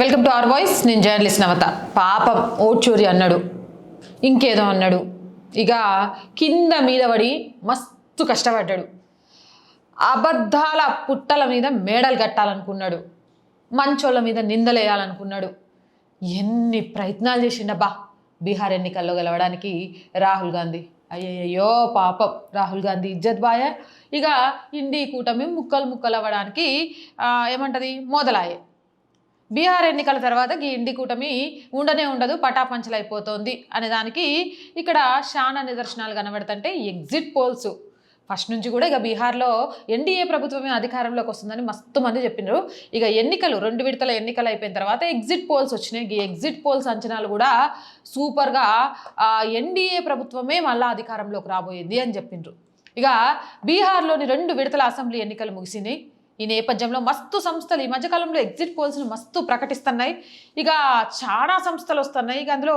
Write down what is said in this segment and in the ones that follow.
Welcome to our voice నేను journalist నవత. పాపం ఓడ్చూరి అన్నాడు. ఇంకేదో అన్నాడు. ఇక కింద మీద పడి మస్తు కష్టపడ్డాడు. అబద్ధాల పుట్టల మీద మేడలు కట్టాలనుకున్నాడు. మంచోళ్ళ మీద నిందలేయాలనుకున్నాడు ఎన్ని ప్రయత్నాలు చేసిండబ్బా బీహార్ ఎన్నికల్లో గెలవడానికి రాహుల్ గాంధీ. అయ్యయ్యో పాపం రాహుల్ గాంధీ ఇజ్జత్ బాయ. ఇక ఇండి కూటమి ముక్కలు ముక్కలు అవ్వడానికి ఏమంటది? మొదలాయే. బీహార్ ఎన్నికల తర్వాత ఈ ఇండి కూటమి ఉండనే ఉండదు పటాపంచలైపోతోంది అనే దానికి ఇక్కడ శానా నిదర్శనాలు కనబడుతుంటే ఎగ్జిట్ పోల్స్. ఫస్ట్ నుంచి కూడా ఇక బీహార్లో ఎన్డీఏ ప్రభుత్వమే అధికారంలోకి వస్తుందని మస్తు మంది చెప్పినారు. ఇక ఎన్నికలు రెండు విడతల ఎన్నికలు అయిపోయిన తర్వాత ఎగ్జిట్ పోల్స్ వచ్చినాయి. ఈ ఎగ్జిట్ పోల్స్ అంచనాలు కూడా సూపర్గా ఎన్డీఏ ప్రభుత్వమే మళ్ళీ అధికారంలోకి రాబోయేది అని చెప్పిండ్రు. ఇక బీహార్లోని రెండు విడతల అసెంబ్లీ ఎన్నికలు ముగిసినాయి. ఈ నేపథ్యంలో మస్తు సంస్థలు ఈ మధ్యకాలంలో ఎగ్జిట్ పోల్స్ను మస్తు ప్రకటిస్తున్నాయి. ఇక చాలా సంస్థలు వస్తున్నాయి. ఇక అందులో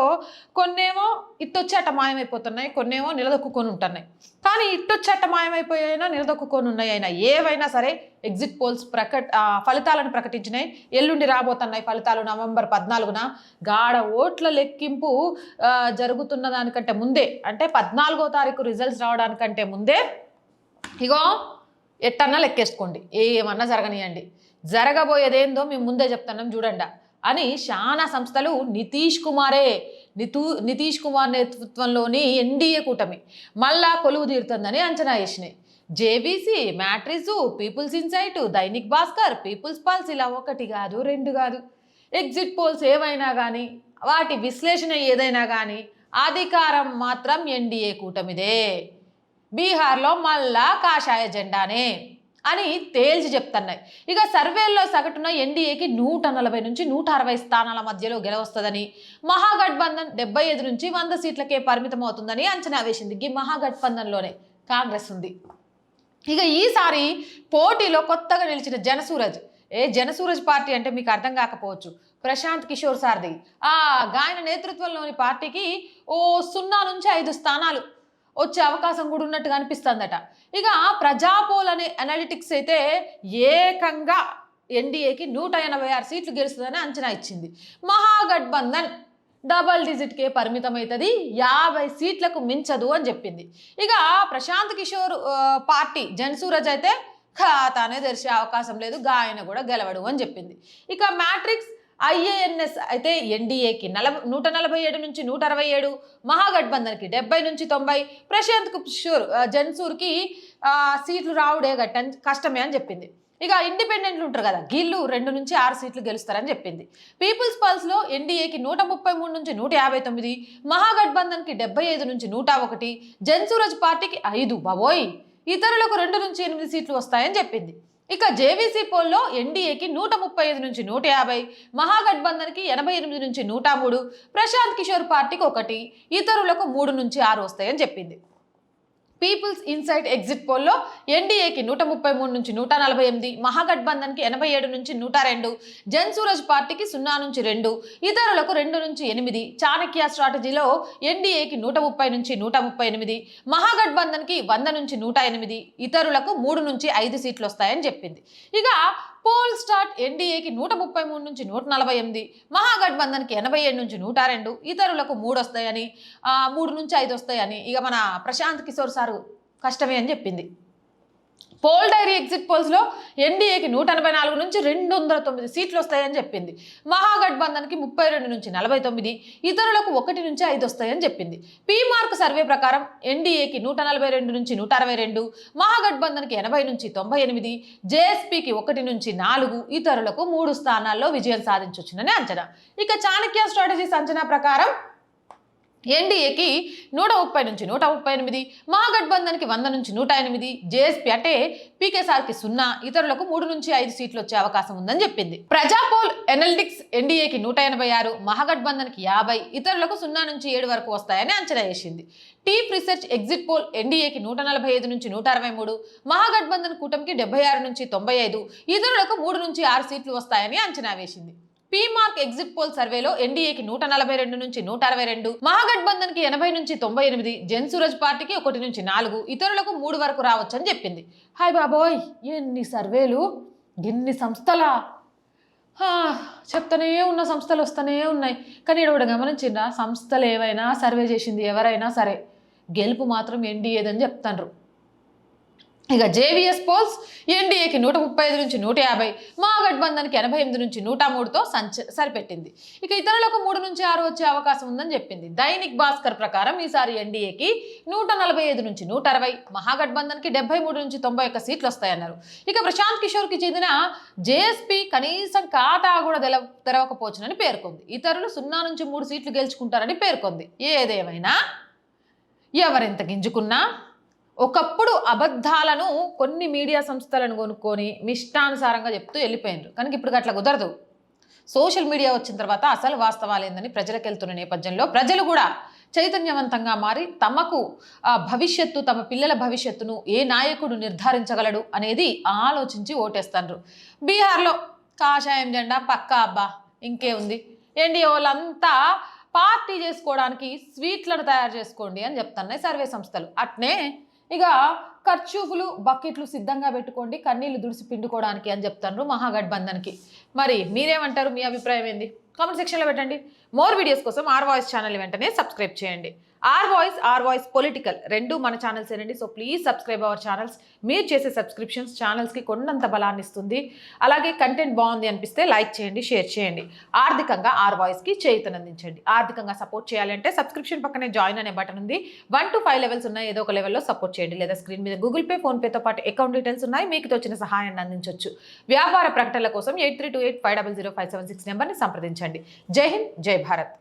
కొన్నేమో ఇట్టొచ్చి మాయమైపోతున్నాయి కొన్నేమో నిలదొక్కుకొని ఉంటున్నాయి. కానీ ఇట్టొచ్చి మాయమైపోయినా నిలదొక్కుకొని ఉన్నాయి. అయినా ఏవైనా సరే ఎగ్జిట్ పోల్స్ ప్రకట ఫలితాలను ప్రకటించినాయి. ఎల్లుండి రాబోతున్నాయి ఫలితాలు నవంబర్ పద్నాలుగున. గాఢ ఓట్ల లెక్కింపు జరుగుతున్న దానికంటే ముందే అంటే పద్నాలుగో తారీఖు రిజల్ట్స్ రావడానికంటే ముందే ఇగో ఎట్టన్నా లెక్కేసుకోండి. ఏమన్నా జరగనియండి. జరగబోయేదేందో మేము ముందే చెప్తున్నాం చూడండి అని చాలా సంస్థలు నితీష్ కుమారే నితూ నితీష్ కుమార్ నేతృత్వంలోని ఎన్డీఏ కూటమి మళ్ళా కొలువు తీరుతుందని అంచనా వేసినాయి. JBC Matrize People's Insight Dainik Bhaskar People's Pulse ఇలా ఒకటి కాదు రెండు కాదు. ఎగ్జిట్ పోల్స్ ఏవైనా కానీ వాటి విశ్లేషణ ఏదైనా కానీ అధికారం మాత్రం ఎన్డీఏ కూటమిదే. బీహార్లో మళ్ళా కాషాయ జెండానే అని తేల్చి చెప్తున్నాయి. ఇక సర్వేల్లో సగటున ఎన్డీఏకి నూట నలభై నుంచి నూట అరవై స్థానాల మధ్యలో గెలవస్తుందని మహాగఠబంధన్ డెబ్బై ఐదు నుంచి వంద సీట్లకే పరిమితం అవుతుందని అంచనా వేసింది ఈ మహాగఠబంధన్లోనే కాంగ్రెస్ ఉంది. ఇక ఈసారి పోటీలో కొత్తగా నిలిచిన జనసూరజ్ ఏ జనసూరజ్ పార్టీ అంటే మీకు అర్థం కాకపోవచ్చు ప్రశాంత్ కిషోర్ సార్ది. ఆ గాయన నేతృత్వంలోని పార్టీకి ఓ సున్నా నుంచి ఐదు స్థానాలు వచ్చే అవకాశం కూడా ఉన్నట్టుగా అనిపిస్తుందట. ఇక ప్రజాపోల్ అనే అనాలిటిక్స్ అయితే ఏకంగా ఎన్డీఏకి నూట ఎనభై ఆరు సీట్లు గెలుస్తుందని అంచనా ఇచ్చింది. మహాగఠబంధన్ డబల్ డిజిట్కే పరిమితమవుతుంది యాభై సీట్లకు మించదు అని చెప్పింది. ఇక ప్రశాంత్ కిషోర్ పార్టీ జన్సూరజ్ అయితే ఖాతానే తెరిచే అవకాశం లేదు గాయన కూడా గెలవడు అని చెప్పింది. ఇక మ్యాట్రిక్స్ ఐఏఎన్ఎస్ అయితే ఎన్డీఏకి నలభై నూట నలభై ఏడు నుంచి నూట అరవై ఏడు మహాగఠబంధన్కి డెబ్బై నుంచి తొంభై ప్రశాంత్ కిషోర్ జన్సూర్కి సీట్లు రావుడే గట్ట కష్టమే అని చెప్పింది. ఇక ఇండిపెండెంట్లు ఉంటారు కదా గిల్లు రెండు నుంచి ఆరు సీట్లు గెలుస్తారని చెప్పింది. పీపుల్స్ పల్స్లో ఎన్డీఏకి నూట ముప్పై మూడు నుంచి నూట యాభై తొమ్మిది మహాగఠబంధన్కి డెబ్బై ఐదు నుంచి నూట ఒకటి జన్సూరజ్ పార్టీకి ఐదు బాబోయ్! ఇతరులకు రెండు నుంచి ఎనిమిది సీట్లు వస్తాయని చెప్పింది. ఇక జేవీసీ పోల్లో ఎన్డీఏకి నూట ముప్పై ఐదు నుంచి నూట యాభై మహాగఠబంధన్కి ఎనభై ఎనిమిది నుంచి నూట మూడు ప్రశాంత్ కిషోర్ పార్టీకి ఒకటి ఇతరులకు మూడు నుంచి ఆరు వస్తాయని చెప్పింది. పీపుల్స్ ఇన్సైట్ ఎగ్జిట్ పోల్లో ఎన్డీఏకి నూట ముప్పై మూడు నుంచి నూట నలభై ఎనిమిది మహాగఠబంధన్కి ఎనభై ఏడు నుంచి నూట రెండు జన్సూరజ్ పార్టీకి సున్నా నుంచి రెండు ఇతరులకు రెండు నుంచి ఎనిమిది చాణక్య స్ట్రాటజీలో ఎన్డీఏకి నూట ముప్పై నుంచి నూట ముప్పై ఎనిమిది మహాగఠబంధన్కి వంద నుంచి నూట ఎనిమిది ఇతరులకు మూడు నుంచి ఐదు సీట్లు వస్తాయని చెప్పింది. ఇక పోల్ స్టార్ట్ ఎన్డీఏకి నూట ముప్పై మూడు నుంచి నూట నలభై ఎనిమిది మహాగఠబంధన్కి ఎనభై ఏడు నుంచి నూట రెండు ఇతరులకు మూడు వస్తాయని మూడు నుంచి ఐదు వస్తాయని ఇక మన ప్రశాంత్ కిషోర్ సారు కష్టమే అని చెప్పింది. పోల్ డైరీ ఎగ్జిట్ పోల్స్లో ఎన్డీఏకి నూట ఎనభై నాలుగు నుంచి రెండు వందల తొమ్మిది సీట్లు వస్తాయని చెప్పింది. మహాగఠబంధన్కి ముప్పై రెండు నుంచి నలభై తొమ్మిది ఇతరులకు ఒకటి నుంచి ఐదు వస్తాయని చెప్పింది. పీ మార్క్ సర్వే ప్రకారం ఎన్డీఏకి నూట నలభై రెండు నుంచి నూట అరవై రెండు మహాగఠబంధన్కి ఎనభై నుంచి తొంభై ఎనిమిది జేఎస్పీకి ఒకటి నుంచి నాలుగు ఇతరులకు మూడు స్థానాల్లో విజయం సాధించొచ్చునని అంచనా. ఇక చాణక్య స్ట్రాటజీస్ అంచనా ప్రకారం ఎన్డీఏకి నూట ముప్పై నుంచి నూట ముప్పై ఎనిమిది మహాగఠబంధన్కి వంద నుంచి నూట ఎనిమిది జేఎస్పీ అంటే పీకేసార్కి సున్నా ఇతరులకు మూడు నుంచి ఐదు సీట్లు వచ్చే అవకాశం ఉందని చెప్పింది. ప్రజాపోల్ ఎనలిటిక్స్ ఎన్డీఏకి నూట ఎనభై ఆరు మహాగఠబంధన్కి యాభై ఇతరులకు సున్నా నుంచి ఏడు వరకు వస్తాయని అంచనా వేసింది. టీప్ రీసెర్చ్ ఎగ్జిట్ పోల్ ఎన్డీఏకి నూట నలభై ఐదు నుంచి నూట అరవై మూడు మహాగఠబంధన్ కూటమికి డెబ్బై ఆరు నుంచి తొంభై ఐదు ఇతరులకు మూడు నుంచి ఆరు సీట్లు వస్తాయని అంచనా వేసింది. మార్క్ ఎగ్జిట్ పోల్ సర్వేలో ఎన్డీఏకి నూట నలభై రెండు నుంచి నూట అరవై రెండు మహాగఠబంధన్కి ఎనభై నుంచి తొంభై ఎనిమిది జన్సూరజ్ పార్టీకి ఒకటి నుంచి నాలుగు ఇతరులకు మూడు వరకు రావచ్చని చెప్పింది. హాయ్ బాబోయ్ ఎన్ని సర్వేలు ఎన్ని సంస్థలా? హా, చెప్తానే ఉన్న సంస్థలు వస్తూనే ఉన్నాయి. కానీ ఇక్కడ కూడా సంస్థలు ఏవైనా సర్వే చేసింది ఎవరైనా సరే. గెలుపు మాత్రం ఎన్డీఏదని చెప్తాండ్రు. ఇక జేవిఎస్ పోల్స్ ఎన్డీఏకి నూట ముప్పై ఐదు నుంచి నూట యాభై మహాగఠబంధన్కి ఎనభై ఎనిమిది నుంచి నూట మూడుతో సంచ సరిపెట్టింది. ఇక ఇతరులకు మూడు నుంచి ఆరు వచ్చే అవకాశం ఉందని చెప్పింది. దైనిక్ భాస్కర్ ప్రకారం ఈసారి ఎన్డీఏకి నూట నలభై ఐదు నుంచి నూట అరవై మహాగఠబంధన్కి డెబ్బై మూడు నుంచి తొంభై ఒక్క సీట్లు వస్తాయన్నారు. ఇక ప్రశాంత్ కిషోర్కి చెందిన జేఎస్పీ కనీసం ఖాతా కూడా తెల తెరవకపోవచ్చునని పేర్కొంది. ఇతరులు సున్నా నుంచి మూడు సీట్లు గెలుచుకుంటారని పేర్కొంది. ఏదేమైనా? ఎవరెంత గింజుకున్నా? ఒకప్పుడు అబద్ధాలను కొన్ని మీడియా సంస్థలను కొనుక్కొని మిష్టానుసారంగా చెప్తూ వెళ్ళిపోయినారు. కనుక ఇప్పుడు అట్లా కుదరదు. సోషల్ మీడియా వచ్చిన తర్వాత అసలు వాస్తవాలు ఏందని ప్రజలకు వెళ్తున్న నేపథ్యంలో ప్రజలు కూడా చైతన్యవంతంగా మారి తమకు ఆ, భవిష్యత్తు తమ పిల్లల భవిష్యత్తును ఏ నాయకుడు నిర్ధారించగలడు అనేది ఆలోచించి ఓటేస్తారు బీహార్లో కాషాయం జెండా పక్కా అబ్బా ఇంకే ఉంది. ఏంటి వాళ్ళంతా పార్టీ చేసుకోవడానికి స్వీట్లను తయారు చేసుకోండి అని చెప్తున్నాయి సర్వే సంస్థలు. అట్నే ఇక ఖర్చూపులు బకెట్లు సిద్ధంగా పెట్టుకోండి కన్నీళ్ళు దుడిసి పిండుకోవడానికి అని చెప్తాను మహాగఠబంధన్కి. మరి మీరేమంటారు? మీ అభిప్రాయం ఏంది? కామెంట్ సెక్షన్లో పెట్టండి. మోర్ వీడియోస్ కోసం ఆర్ వాయిస్ ఛానల్ వెంటనే సబ్స్క్రైబ్ చేయండి. Our voice our voice political రెండు మన ఛానల్స్ ఏనండి. So please subscribe our channels మీరు చేసే సబ్స్క్రిప్షన్స్ ఛానల్స్కి కొండంత బలాన్ని ఇస్తుంది. అలాగే కంటెంట్ బాగుంది అనిపిస్తే లైక్ చేయండి షేర్ చేయండి. ఆర్థికంగా ఆర్ వాయిస్కి చేయుతనందించండి. ఆర్థికంగా సపోర్ట్ చేయాలంటే సబ్స్క్రిప్షన్ పక్కనే జాయిన్ అనే బటన్ ఉంది. వన్ టు ఫైవ్ లెవెల్స్ ఉన్నాయి. ఏదో ఒక లెవెల్లో సపోర్ట్ చేయండి. లేదా స్క్రీన్ మీద గూగుల్ పే ఫోన్పేతో పాటు అకౌంట్ డీటెయిల్స్ ఉన్నాయి. మీకు తోచిన సహాయాన్ని అందించవచ్చు వ్యాపార ప్రకటనల కోసం eight three two eight five double zero five seven six నెంబర్ని సంప్రదించండి. జై హింద్ జై భారత్.